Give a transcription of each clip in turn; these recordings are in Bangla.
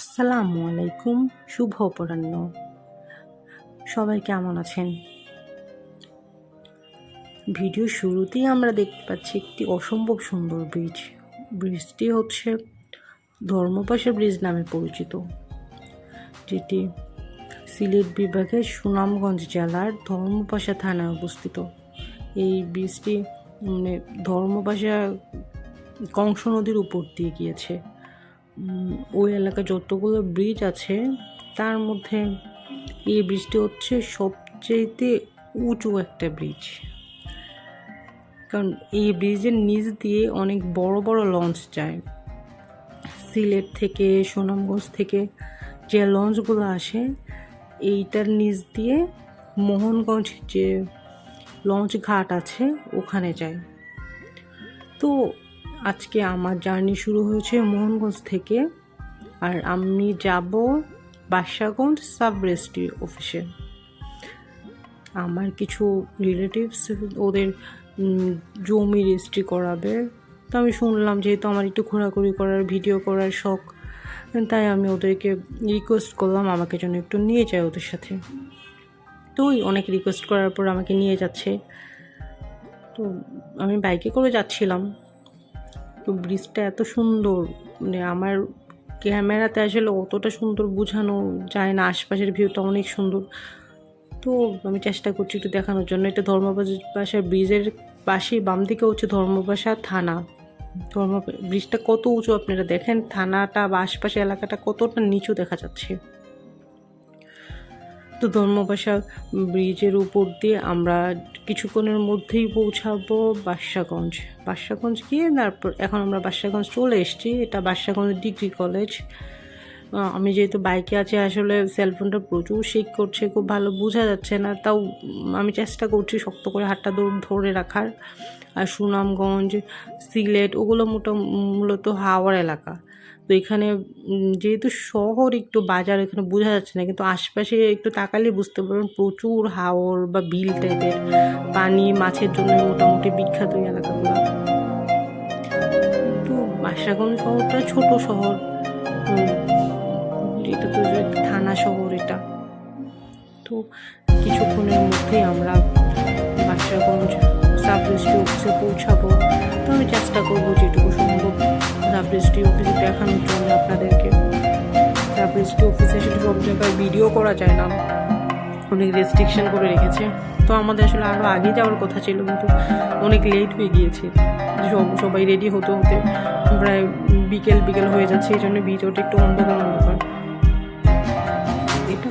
আসসালামু আলাইকুম, শুভ অপরাহ্ন। সবাই কেমন আছেন? ভিডিও শুরুতেই আমরা দেখতে পাচ্ছি একটি অসম্ভব সুন্দর ব্রিজ ব্রিজটি হচ্ছে ধর্মপাশা ব্রিজ নামে পরিচিত, যেটি সিলেট বিভাগের সুনামগঞ্জ জেলার ধর্মপাশা থানায় অবস্থিত। এই ব্রিজটি মানে ধর্মপাশা কংস নদীর উপর দিয়ে গিয়েছে। ওই এলাকায় যতগুলো ব্রিজ আছে, তার মধ্যে এই ব্রিজটি হচ্ছে সবচেয়েতে উঁচু একটা ব্রিজ কারণ এই ব্রিজের নিচ দিয়ে অনেক বড় বড় লঞ্চ যায়। সিলেট থেকে, সুনামগঞ্জ থেকে যে লঞ্চগুলো আসে, এইটার নিচ দিয়ে মোহনগঞ্জ যে লঞ্চ ঘাট আছে, ওখানে যায়। তো আজকে আমার জার্নি শুরু হয়েছে মোহনগঞ্জ থেকে। আর আমি যাব বাদশাগঞ্জ সাব রেজিস্ট্রি অফিসে। আমার কিছু রিলেটিভস ওদের জমি রেজিস্ট্রি করাবে। তো আমি শুনলাম যেহেতু আমার একটু ঘোরাঘুরি করার ভিডিও করার শখ, তাই আমি ওদেরকে রিকোয়েস্ট করলাম আমাকে যেন একটু নিয়ে যায় ওদের সাথে। তো ওই অনেক রিকোয়েস্ট করার পর আমাকে নিয়ে যাচ্ছে। তো আমি বাইকে করে যাচ্ছিলাম। তো ব্রিজটা এত সুন্দর। মানে আমার ক্যামেরাতে আসলে অতটা সুন্দর বোঝানো যায় না। আশপাশের ভিউটা অনেক সুন্দর। তো আমি চেষ্টা করছি একটু দেখানোর জন্য। এটা ধর্মবাসার ব্রিজের পাশে, বাম দিকে হচ্ছে ধর্মবাসা থানা। ধর্ম ব্রিজটা কত উঁচু আপনারা দেখেন? থানাটা বা আশপাশের এলাকাটা কতটা নিচু দেখা যাচ্ছে? তো ধর্মবাসা ব্রিজের উপর দিয়ে আমরা কিছুক্ষণের মধ্যেই পৌঁছাবো বাদশাগঞ্জ। বাদশাগঞ্জ গিয়ে তারপর এখন আমরা বাদশাগঞ্জ চলে এসেছি। এটা বাদশাগঞ্জ ডিগ্রি কলেজ। আমি যেহেতু বাইকে আছি, আসলে সেলফোনটা প্রচুর শেক করছে, খুব ভালো বোঝা যাচ্ছে না। তাও আমি চেষ্টা করছি শক্ত করে হাতটা ধরে রাখার। আর সুনামগঞ্জ, সিলেট, ওগুলো মোটা মূলত হাওড় এলাকা। তো এখানে যেহেতু শহর একটু বাজার, এখানে বোঝা যাচ্ছে না, কিন্তু আশপাশে একটু তাকালে বুঝতে পারবেন প্রচুর হাওর বা বিল টাইপের পানি মাছের জন্য মোটামুটি বিখ্যাত এই এলাকাগুলো। তো বাসাগঞ্জ শহরটা ছোট শহর এটা তো থানা শহর এটা। তো কিছুক্ষণের মধ্যেই আমরা বাদশাগঞ্জ সাব রেজিস্ট্রি অফিসে পৌঁছাবো। তো আমি চেষ্টা করব যেটুকু সম্ভব সাব রেজিস্ট্রি অফিসে দেখানোর জন্য আপনাদেরকে। সাব রেজিস্ট্রি অফিসে সেটা সব জায়গায় ভিডিও করা যায় না। অনেক রেস্ট্রিকশন করে রেখেছে। তো আমাদের আসলে আরও আগে যাওয়ার কথা ছিল কিন্তু অনেক লেট হয়ে গিয়েছে। সব সবাই রেডি হতে হতে প্রায় বিকেল বিকেল হয়ে যাচ্ছে এই জন্য ভিডিওটা একটু অন্ধকার অন্ধকার। এটা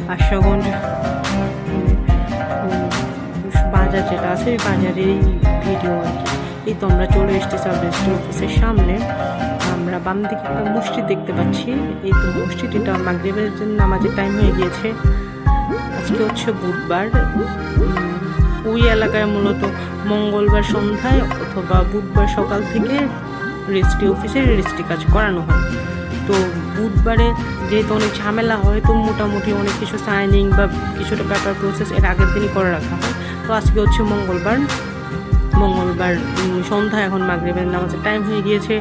উম, যেটা আছে ওই বাজারের এই ভিডিও আর কি। এই তো আমরা চলে এসেছি সাব রেজিস্ট্রি অফিসের সামনে। আমরা বাম দিকে একটা মসজিদ দেখতে পাচ্ছি। এই তো মসজিদ এটা জন্য নামাজের টাইম হয়ে গিয়েছে। আজকে হচ্ছে বুধবার। ওই এলাকায় মূলত মঙ্গলবার সন্ধ্যায় অথবা বুধবার সকাল থেকে রেজিস্ট্রি অফিসে রেজিস্ট্রি কাজ করানো হয়। তো বুধবারে যেহেতু অনেক ঝামেলা হয়, তো মোটামুটি অনেক কিছু সাইনিং বা কিছুটা পেপার প্রসেস এর আগের দিনই করে রাখা হয়। তো আজকে হচ্ছে মঙ্গলবার। মঙ্গলবার সন্ধ্যা এখন মাগরিবের নামাজের টাইম হয়ে গিয়েছে।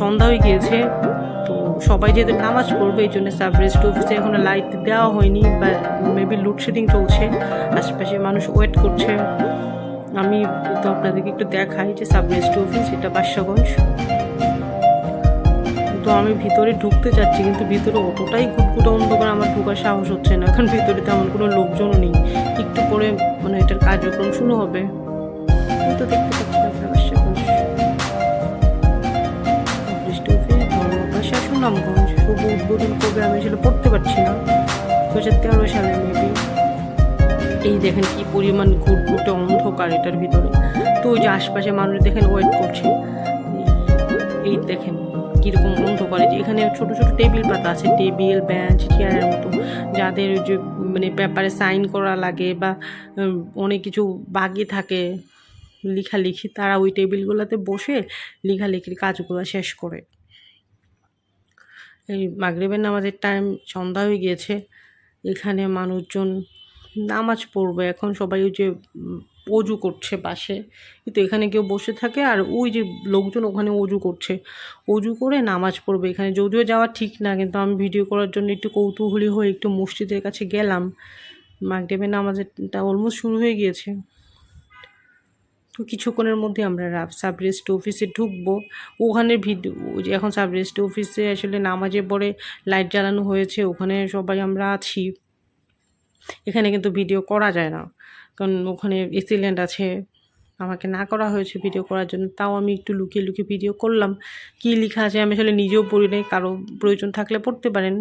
সন্ধ্যা হয়ে গিয়েছে। তো সবাই যেহেতু নামাজ পড়বে, এই জন্য সাব রেজিস্ট্রি অফিসে এখনও লাইট দেওয়া হয়নি বা মেবি লোডশেডিং চলছে। আশেপাশে মানুষ ওয়েট করছে। আমি তো আপনাদেরকে একটু দেখাই যে সাব রেজিস্ট্রি অফিস এটা বাদশাগঞ্জ। তো আমি ভিতরে ঢুকতে চাচ্ছি, কিন্তু ভিতরে অতটাই ঘুটঘুটে অন্ধকার আমার ঢোকার সাহস হচ্ছে না, কারণ ভিতরে তেমন কোনো লোকজনও নেই। একটু পরে মানে এটার কার্যক্রম শুরু হবে। তো দেখতে পাচ্ছি আপনার সুনামগঞ্জ শুভ উদ্বোধন করবে আমি আসলে পড়তে পারছি না। দু হাজার তেরো সালে মেবি এই দেখেন কি পরিমাণ ঘুটঘুটে অন্ধকার এটার ভিতরে। তো ওই যে আশপাশে মানুষ দেখেন ওয়েট করছে। এই দেখেন। কীরকম যে এখানে ছোট ছোট টেবিল পাতা আছে, টেবিল, বেঞ্চ, চেয়ারের মতো, যাদের যে মানে পেপারে সাইন করা লাগে বা অনেক কিছু বাকি থাকে, লেখালেখি, তারা ওই টেবিলগুলোতে বসে লেখালেখির কাজগুলো শেষ করে। এই মাগরিবের নামাজের টাইম সন্ধ্যা হয়ে গিয়েছে, এখানে মানুষজন নামাজ পড়বে, এখন সবাই ওই যে অজু করছে পাশে। কিন্তু এখানে কেউ বসে থাকে আর ওই যে লোকজন ওখানে অজু করছে। অজু করে নামাজ পড়বে এখানে। যদিও যাওয়া ঠিক না, কিন্তু আমি ভিডিও করার জন্য একটু কৌতূহলী হয়ে একটু মসজিদের কাছে গেলাম। মাগরিবের নামাজেরটা অলমোস্ট শুরু হয়ে গিয়েছে। তো কিছুক্ষণের মধ্যে আমরা সাব রেজিস্ট্রি অফিসে ঢুকবো। ওখানে ভিডিও এখন সাব রেজিস্ট্রি অফিসে আসলে নামাজে পরে লাইট জ্বালানো হয়েছে। ওখানে সবাই আমরা আছি। এখানে কিন্তু ভিডিও করা যায় না। কারণ ওখানে এসিলেন্ট আছে। আমাকে না করা হয়েছে ভিডিও করার জন্য, তাও আমি একটু লুকিয়ে লুকিয়ে ভিডিও করলাম। কী লেখা আছে আমি আসলে নিজেও পড়ি নাই, কারও প্রয়োজন থাকলে পড়তে পারেন।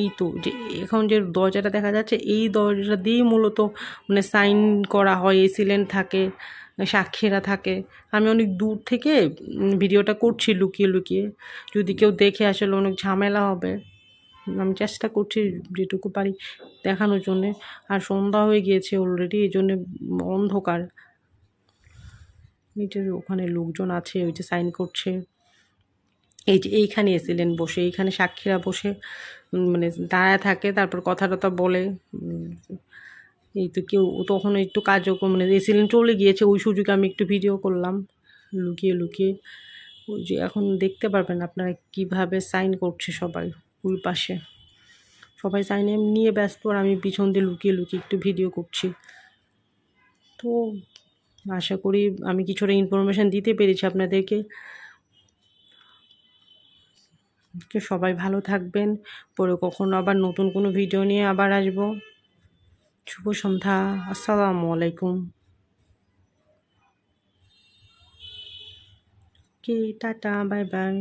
এই তো যে এখন যে দরজাটা দেখা যাচ্ছে, এই দরজাটা দিয়েই মূলত মানে সাইন করা হয় এসিলেন্ট থাকে, সাক্ষীরা থাকে। আমি অনেক দূর থেকে ভিডিওটা করছি লুকিয়ে লুকিয়ে। যদি কেউ দেখে আসলে অনেক ঝামেলা হবে। আমি চেষ্টা করছি যেটুকু পারি দেখানোর জন্যে। আর সন্ধ্যা হয়ে গিয়েছে অলরেডি এই জন্যে অন্ধকার। এই যে ওখানে লোকজন আছে, ওই যে সাইন করছে। এই যে এইখানে এসিলেন বসে, এইখানে সাক্ষীরা বসে মানে দাঁড়ায় থাকে, তারপর কথা টথা বলে। এই তো কেউ তখন একটু কাজও মানে এসিলেন চলে গিয়েছে, ওই সুযোগে আমি একটু ভিডিও করলাম, লুকিয়ে লুকিয়ে। ওই যে এখন দেখতে পারবেন আপনারা কীভাবে সাইন করছে সবাই। ওই পাশে। সবাই সাইনে নিয়ে ব্যস্ত আর আমি পিছন দিয়ে লুকিয়ে লুকিয়ে একটু ভিডিও করছি। তো আশা করি আমি কিছুটা ইনফরমেশান দিতে পেরেছি আপনাদেরকে। সবাই ভালো থাকবেন। পরে কখনো আবার নতুন কোনো ভিডিও নিয়ে আবার আসব। শুভ সন্ধ্যা। আসসালামু আলাইকুম। কে টাটা, বাই বাই।